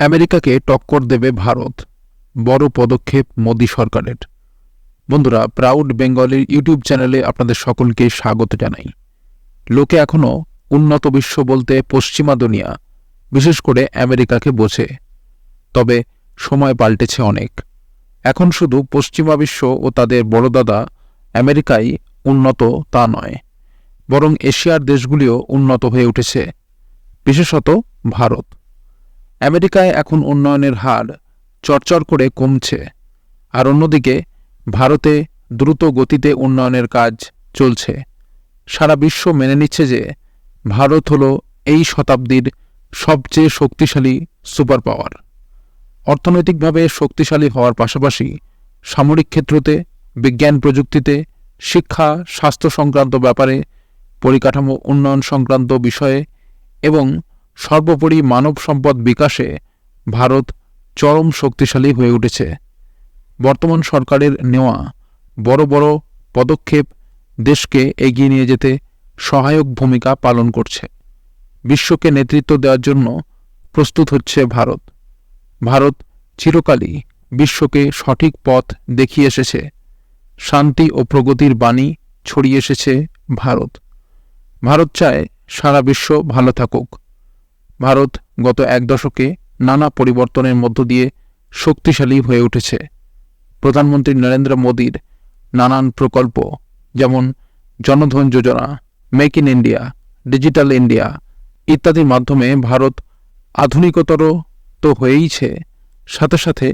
আমেরিকাকে টক্কর দেবে ভারত। বড় পদক্ষেপ মোদী সরকারের। বন্ধুরা প্রাউড বেঙ্গলের ইউটিউব চ্যানেলে আপনাদের সকলকে স্বাগত জানাই। লোকে এখনও উন্নত বিশ্ব বলতে পশ্চিমা দুনিয়া, বিশেষ করে আমেরিকাকে বোঝে। তবে সময় পাল্টেছে অনেক। এখন শুধু পশ্চিমা বিশ্ব ও তাদের বড়দাদা আমেরিকাই উন্নত তা নয়, বরং এশিয়ার দেশগুলিও উন্নত হয়ে উঠেছে, বিশেষত ভারত। আমেরিকায় এখন উন্নয়নের হার চরচর করে কমছে। আর অন্যদিকে, ভারতে দ্রুত গতিতে উন্নয়নের কাজ চলছে। সারা বিশ্ব মেনে নিচ্ছে যে, ভারত হল এই শতাব্দীর সবচেয়ে শক্তিশালী সুপার পাওয়ার অর্থনৈতিকভাবে শক্তিশালী হওয়ার পাশাপাশি সামরিক ক্ষেত্রতে, বিজ্ঞান প্রযুক্তিতে, শিক্ষা, স্বাস্থ্য সংক্রান্ত ব্যাপারে পরিকাঠামো উন্নয়ন সংক্রান্ত বিষয়ে এবং সর্বোপরি মানব সম্পদ বিকাশে ভারত চরম শক্তিশালী হয়ে উঠেছে। বর্তমান সরকারের নেওয়া বড় বড় পদক্ষেপ দেশকে এগিয়ে নিয়ে যেতে সহায়ক ভূমিকা পালন করছে। বিশ্বকে নেতৃত্ব দেওয়ার জন্য প্রস্তুত হচ্ছে ভারত। ভারত চিরকালই বিশ্বকে সঠিক পথ দেখিয়ে এসেছে। শান্তি ও প্রগতির বাণী ছড়িয়ে এসেছে ভারত। ভারত চায় সারা বিশ্ব ভালো থাকুক। ভারত গত এক দশকে নানা পরিবর্তনের মধ্য দিয়ে শক্তিশালী হয়ে উঠেছে। প্রধানমন্ত্রী নরেন্দ্র মোদীর নানান প্রকল্প, যেমন Jan Dhan Yojana, make in India, digital India ইত্যাদির মাধ্যমে ভারত আধুনিকতর তো হয়েইছে। সাথে সাথে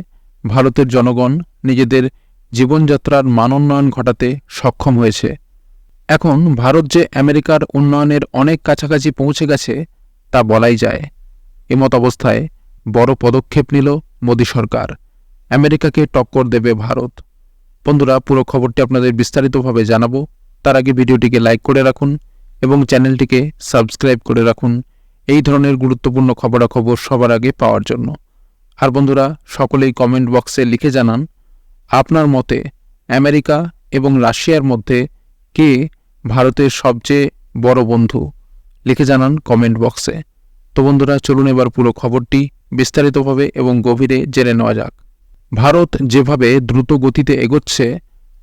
ভারতের জনগণ নিজেদের জীবনযাত্রার মানোন্নয়ন ঘটাতে সক্ষম হয়েছে। এখন ভারত যে আমেরিকার উন্নয়নের অনেক কাছাকাছি পৌঁছে গেছে তা বলাই যায়। এমত অবস্থায় বড় পদক্ষেপ নিল মোদী সরকার। আমেরিকাকে টক্কর দেবে ভারত। বন্ধুরা, পুরো খবরটি আপনাদের বিস্তারিতভাবে জানাব। তার আগে ভিডিওটিকে লাইক করে রাখুন এবং চ্যানেলটিকে সাবস্ক্রাইব করে রাখুন। এই ধরনের গুরুত্বপূর্ণ খবরাখবর সবার আগে পাওয়ার জন্য। আর বন্ধুরা, সকলেই কমেন্ট বক্সে লিখে জানান, আপনার মতে আমেরিকা এবং রাশিয়ার মধ্যে কে ভারতের সবচেয়ে বড় বন্ধু? লিখে জানান কমেন্ট বক্সে তো বন্ধুরা, চলুন এবার পুরো খবরটি বিস্তারিতভাবে এবং গভীরে জেনে নেওয়া যাক। ভারত যেভাবে দ্রুত গতিতে এগোচ্ছে,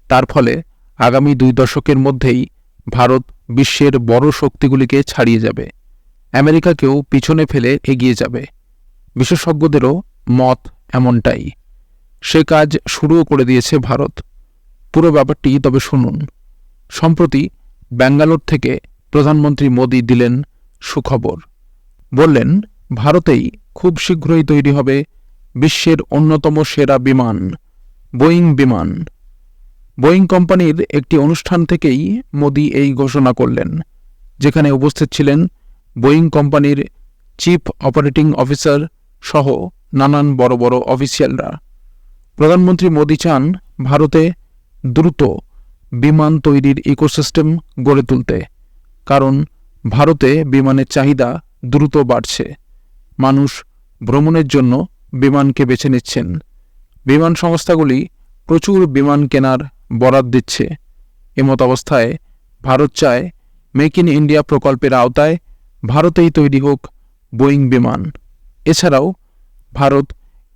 তার ফলে আগামী দুই দশকের মধ্যেই ভারত বিশ্বের বড় শক্তিগুলিকে ছাড়িয়ে যাবে। আমেরিকাকেও পিছনে ফেলে এগিয়ে যাবে। বিশেষজ্ঞদেরও মত এমনটাই। সে কাজ শুরুও করে দিয়েছে ভারত। পুরো ব্যাপারটি তবে শুনুন। সম্প্রতি ব্যাঙ্গালোর থেকে প্রধানমন্ত্রী মোদী দিলেন সুখবর। বললেন, ভারতেই খুব শীঘ্রই তৈরি হবে বিশ্বের অন্যতম সেরা বিমান, বোয়িং বিমান। বোয়িং কোম্পানির একটি অনুষ্ঠান থেকেই মোদি এই ঘোষণা করলেন, যেখানে উপস্থিত ছিলেন বোয়িং কোম্পানির চিফ অপারেটিং অফিসার সহ নানান বড় বড় অফিসিয়ালরা। প্রধানমন্ত্রী মোদি চান ভারতে দ্রুত বিমান তৈরির ইকোসিস্টেম গড়ে তুলতে। কারণ ভারতে বিমানের চাহিদা দ্রুত বাড়ছে। মানুষ ভ্রমণের জন্য বিমানকে বেছে নিচ্ছেন। বিমান সংস্থাগুলি প্রচুর বিমান কেনার বরাদ দিচ্ছে। এমত অবস্থায় ভারত চায় মেক ইন ইন্ডিয়া প্রকল্পের আওতায় ভারতেই তৈরি হোক বোয়িং বিমান। এছাড়াও ভারত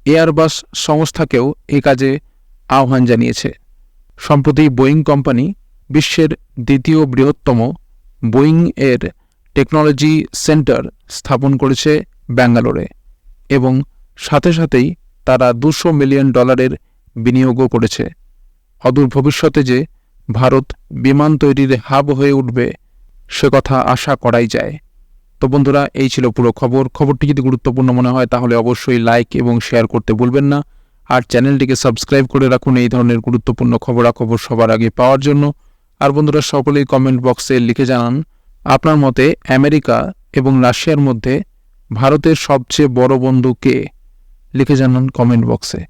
এয়ারবাস সংস্থাকেও এ কাজে আহ্বান জানিয়েছে। সম্প্রতি বোয়িং কোম্পানি বিশ্বের দ্বিতীয় বৃহত্তম বোয়িং এর টেকনোলজি সেন্টার স্থাপন করেছে ব্যাঙ্গালোরে এবং সাথে সাথেই তারা দুশো মিলিয়ন ডলারের বিনিয়োগও করেছে। অদূর ভবিষ্যতে যে ভারত বিমান তৈরির হাব হয়ে উঠবে, সে কথা আশা করাই যায়। তো বন্ধুরা, এই ছিল পুরো খবর। খবরটি যদি গুরুত্বপূর্ণ মনে হয়, তাহলে অবশ্যই লাইক এবং শেয়ার করতে ভুলবেন না। আর চ্যানেলটিকে সাবস্ক্রাইব করে রাখুন। এই ধরনের গুরুত্বপূর্ণ খবরাখবর সবার আগে পাওয়ার জন্য। আর বন্ধুরা সকলেই কমেন্ট বক্সে লিখে জানান, আপনার মতে আমেরিকা এবং রাশিয়ার মধ্যে ভারতের সবচেয়ে বড় বন্ধু কে? লিখে জানান কমেন্ট বক্সে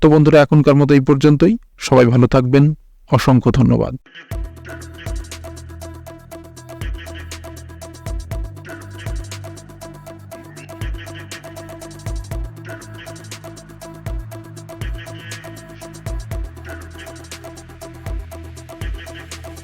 তো বন্ধুরা, এখনকার মতো এই পর্যন্তই। সবাই ভালো থাকবেন। অসংখ্য ধন্যবাদ।